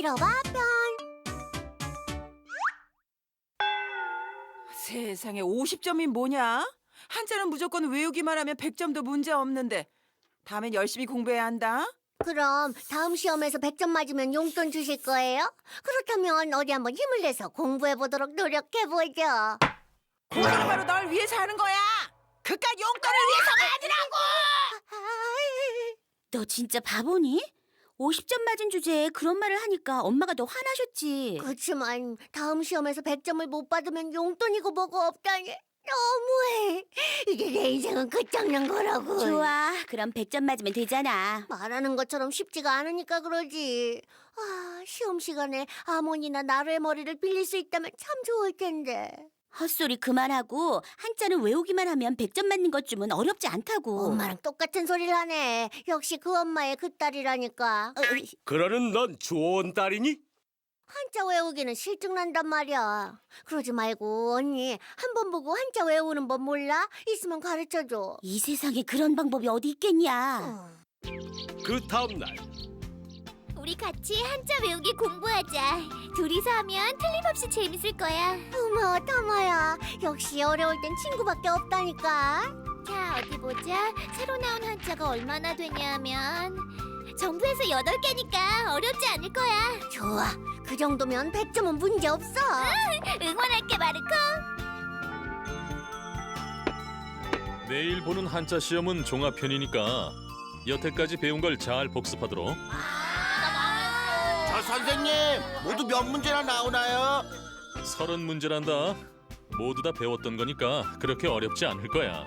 빌어봐 편. 세상에 50점이 뭐냐? 한자는 무조건 외우기만 하면 100점도 문제 없는데. 다음엔 열심히 공부해야 한다. 그럼 다음 시험에서 100점 맞으면 용돈 주실 거예요? 그렇다면 어디 한번 힘을 내서 공부해 보도록 노력해 보죠. 공부는 바로 널 위해서 하는 거야. 그깟 용돈을 위해서가 아니라고. 너 진짜 바보니? 50점 맞은 주제에 그런 말을 하니까 엄마가 더 화나셨지. 그렇지만 다음 시험에서 100점을 못 받으면 용돈이고 뭐고 없다니 너무해. 이제 내 인생은 끝장난 거라고. 좋아. 그럼 100점 맞으면 되잖아. 말하는 것처럼 쉽지가 않으니까 그러지. 아, 시험 시간에 아몬이나 나루의 머리를 빌릴 수 있다면 참 좋을 텐데. 헛소리 그만하고 한자는 외우기만 하면 100점 맞는 것쯤은 어렵지 않다고. 엄마랑 똑같은 소리를 하네. 역시 그 엄마의 그 딸이라니까. 어, 어, 그러는 넌 좋은 딸이니? 한자 외우기는 실증 난단 말이야. 그러지 말고 언니 한 번 보고 한자 외우는 법 몰라? 있으면 가르쳐줘. 이 세상에 그런 방법이 어디 있겠냐. 어. 그 다음 날 우리 같이 한자 외우기 공부하자. 둘이서 하면 틀림없이 재밌을 거야. 고마워 타마야. 역시 어려울 땐 친구밖에 없다니까. 자, 어디 보자. 새로 나온 한자가 얼마나 되냐면 정부에서 여덟 개니까 어렵지 않을 거야. 좋아. 그 정도면 100점은 문제 없어. 응원할게, 마르코. 내일 보는 한자 시험은 종합편이니까 여태까지 배운 걸 잘 복습하도록 저 선생님 모두 몇 문제나 나오나요? 서른 문제란다. 모두 다 배웠던 거니까 그렇게 어렵지 않을 거야.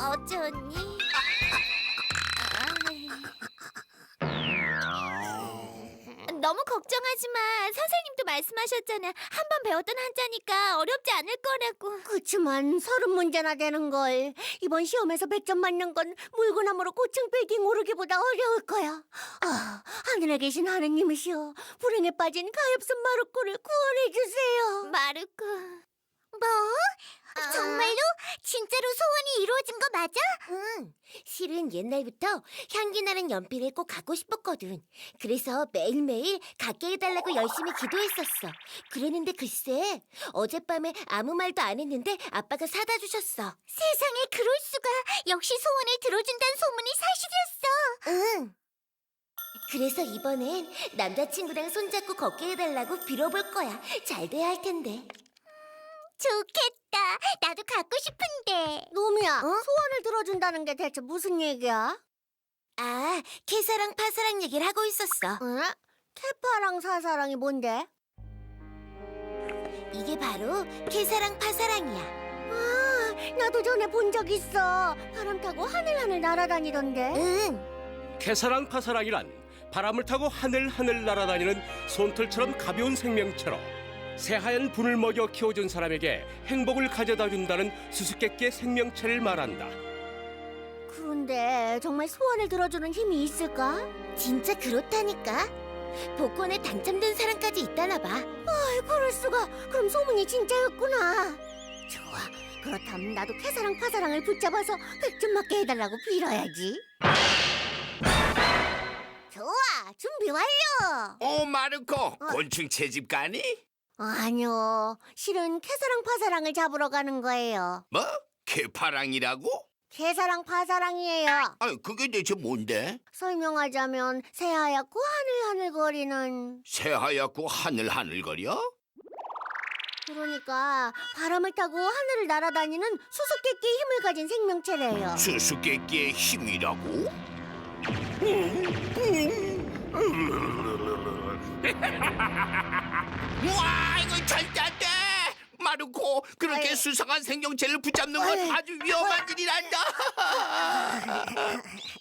어쩌니? 너무 걱정하지 마. 선생님도 말씀하셨잖아. 한 번 배웠던 한자니까 어렵지 않을 거라고. 그치만 서른 문제나 되는 걸 이번 시험에서 100점 맞는 건 물구나무로 고층 빌딩 오르기보다 어려울 거야. 아, 하늘에 계신 하느님이시여 불행에 빠진 가엾은 마루코를 구원해 주세요. 마르코. 뭐? 정말로? 진짜로 소원이 이루어진 거 맞아? 응. 실은 옛날부터 향기 나는 연필을 꼭 갖고 싶었거든. 그래서 매일매일 갖게 해달라고 열심히 기도했었어. 그랬는데 글쎄, 어젯밤에 아무 말도 안 했는데 아빠가 사다 주셨어. 세상에 그럴 수가. 역시 소원을 들어준다는 소문이 사실이었어. 응. 그래서 이번엔 남자친구랑 손잡고 걷게 해달라고 빌어볼 거야. 잘 돼야 할 텐데. 좋겠다. 나도 갖고 싶은데. 노미야 소원을 들어준다는 게 대체 무슨 얘기야? 아, 캐사랑 파사랑 얘기를 하고 있었어. 응? 캐파랑 사사랑이 뭔데? 이게 바로 캐사랑 파사랑이야. 아, 나도 전에 본 적 있어. 바람 타고 하늘하늘 날아다니던데. 응. 캐사랑 파사랑이란 바람을 타고 하늘하늘 날아다니는 솜털처럼 가벼운 생명체로 새하얀 분을 먹여 키워준 사람에게 행복을 가져다 준다는 수수께끼의 생명체를 말한다. 그런데 정말 소원을 들어주는 힘이 있을까? 진짜 그렇다니까. 복권에 당첨된 사람까지 있다나 봐. 아이, 그럴 수가. 그럼 소문이 진짜였구나. 좋아. 그렇다면 나도 캐사랑 파사랑을 붙잡아서 100점 맞게 해달라고 빌어야지. 좋아. 준비 완료. 오 마르코 곤충 채집 가니? 아니요. 실은 캐사랑 파사랑을 잡으러 가는 거예요. 뭐? 개파랑이라고? 캐사랑 파사랑이에요. 아니 그게 대체 뭔데? 설명하자면 새하얗고 하늘하늘거리는 새하얗고 하늘하늘거려? 그러니까 바람을 타고 하늘을 날아다니는 수수께끼의 힘을 가진 생명체래요. 수수께끼의 힘이라고? 와 이거 절대 안 돼! 마르코 그렇게. 수상한 생명체를 붙잡는 건. 아주 위험한 일이란다.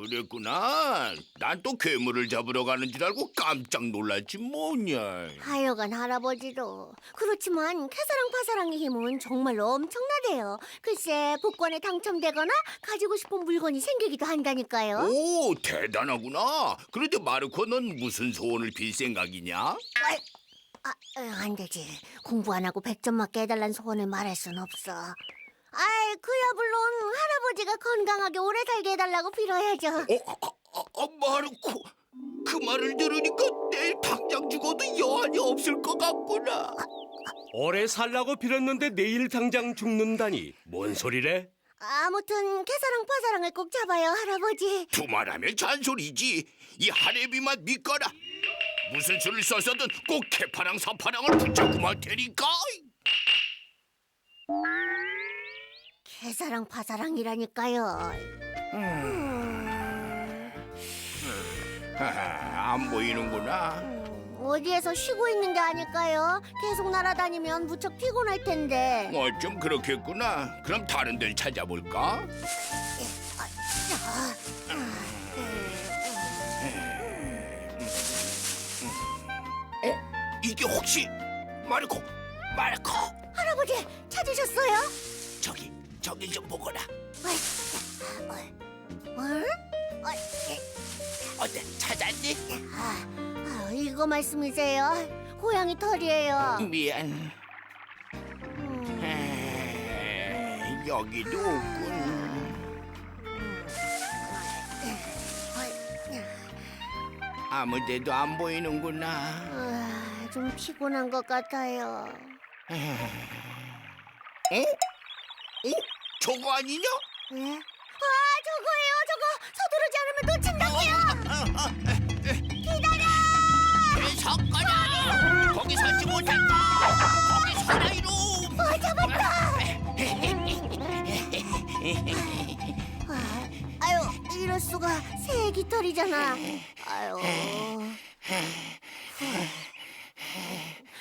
그랬구나. 난 또 괴물을 잡으러 가는 줄 알고 깜짝 놀랐지 뭐냐. 하여간 할아버지도 그렇지만 캐사랑 파사랑의 힘은 정말로 엄청나대요. 글쎄 복권에 당첨되거나 가지고 싶은 물건이 생기기도 한다니까요. 오 대단하구나. 그런데 마르코 넌 무슨 소원을 빌 생각이냐? 아, 어, 안 되지. 공부 안 하고 100점 맞게 해달란 소원을 말할 순 없어. 아이, 그야 물론 할아버지가 건강하게 오래 살게 해달라고 빌어야죠. 어, 아, 아, 아, 마르코 그 말을 들으니까 내일 당장 죽어도 여한이 없을 것 같구나. 오래 살라고 빌었는데 내일 당장 죽는다니 뭔 소리래? 아무튼 개사랑 파사랑을 꼭 잡아요, 할아버지. 두말하면 잔소리지. 이 하레비만 믿거라. 무슨 수를 써서든 꼭 개파랑 사파랑을 붙잡고만 테니까. 개사랑 파사랑이라니까요. 하하, 안 보이는구나. 음, 어디에서 쉬고 있는 게 아닐까요? 계속 날아다니면 무척 피곤할 텐데. 어, 좀 그렇겠구나. 그럼 다른 데를 찾아볼까? 어? 이게 혹시 마르코? 마르코? 할아버지 찾으셨어요? 저기, 저기 좀 보거라. 뭘? 어때? 찾았니? 아, 아, 이거 말씀이세요? 고양이 털이에요. 미안. 음, 에이, 여기도 없군. 아무데도 안 보이는구나. 아, 좀 피곤한 것 같아요. 어? 어? 저거 아니냐? 예? 아, 저거예요, 저거. 서두르지 않으면 놓친다고요. 대사건아! 거기 서지 못한다! 거기 서라 이놈! 아, 잡았다. 아, 아유, 이럴 수가 새 깃털이잖아. 아유.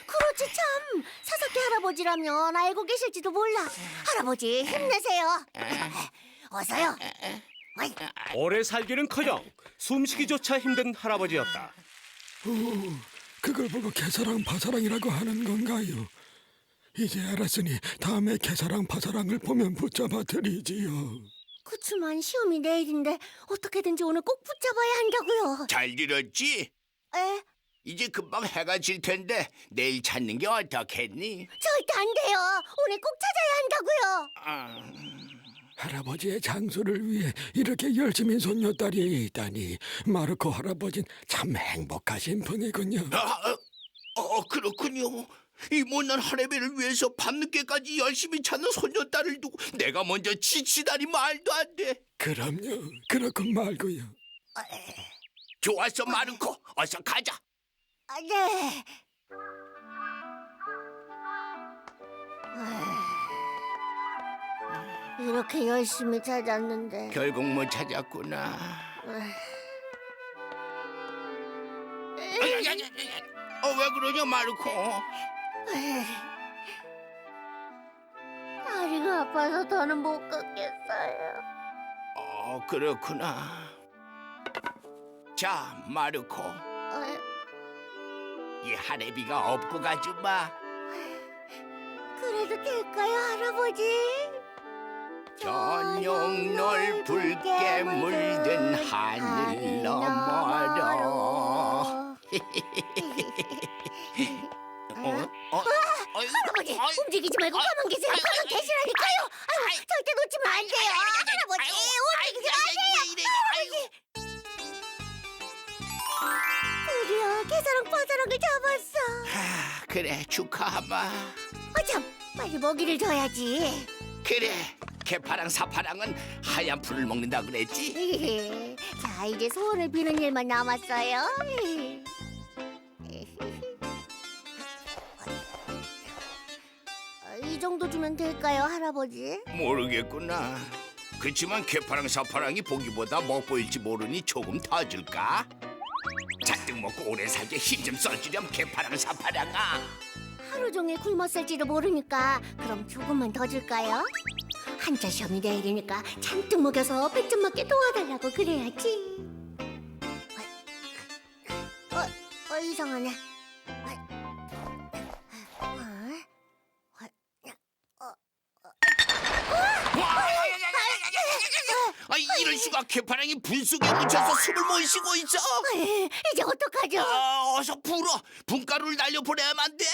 그렇지 참. 사사키 할아버지라면 알고 계실지도 몰라. 할아버지 힘내세요. 어서요. 어이, 오래 살기는커녕 숨쉬기조차 힘든 할아버지였다. 그걸 보고 개사랑 파사랑이라고 하는 건가요? 이제 알았으니 다음에 개사랑 파사랑을 보면 붙잡아 드리지요. 그치만 시험이 내일인데 어떻게든지 오늘 꼭 붙잡아야 한다고요. 잘 들었지? 에? 이제 금방 해가 질 텐데 내일 찾는 게 어떻겠니? 절대 안 돼요. 오늘 꼭 찾아야 한다고요. 아, 할아버지의 장수를 위해 이렇게 열심히 손녀딸이 있다니 마르코 할아버진 참 행복하신 분이군요. 아, 어, 어, 그렇군요. 이 못난 할애비를 위해서 밤늦게까지 열심히 찾는 손녀딸을 두고 내가 먼저 지치다니 말도 안 돼. 그럼요. 그렇고 말고요. 좋았어, 마르코. 어서 가자. 아, 네. 이렇게 열심히 찾았는데 결국 못 찾았구나. 어, 왜 그러냐, 마르코? 다리가 아파서 더는 못 걷겠어요. 어, 그렇구나. 자, 마르코. 어, 이 할애비가 업고 가지 마. 그래도 될까요, 할아버지? 저녁 널 붉게 물든 하늘 너머로. 어? 어? 어이, 할아버지 어이, 움직이지 말고 가만 계세요. 가만 계시라니까요. 아유, 절대 놓치면 안 돼요. 할아버지 드디어 개사랑 파사랑을 잡았어. 아, 그래 축하하마. 어참 빨리 먹이를 줘야지. 그래 개파랑 사파랑은 하얀 풀을 먹는다 그랬지? 자 이제 소원을 비는 일만 남았어요. 어, 이 정도 주면 될까요, 할아버지? 모르겠구나. 그치만 개파랑 사파랑이 보기보다 먹보일지 모르니 조금 더 줄까? 잔뜩 먹고 오래 살게 힘 좀 써주렴 개파랑 사파랑아. 하루 종일 굶었을지도 모르니까 그럼 조금만 더 줄까요? 한자 시험이 내일이니까 잔뜩 먹여서 100점 맞게 도와달라고 그래야지. 어, 어, 어 이상하네. 아, 수가 개파랑이 불 속에 묻혀서 숨을 못 쉬고 있어. 에이, 이제 어떡하죠? 아, 어서 불어. 분가루를 날려 보내야만 돼.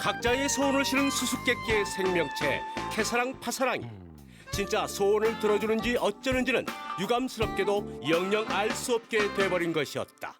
각자의 소원을 실은 수수께끼의 생명체 캐사랑 파사랑이 진짜 소원을 들어주는지 어쩌는지는 유감스럽게도 영영 알 수 없게 돼버린 것이었다.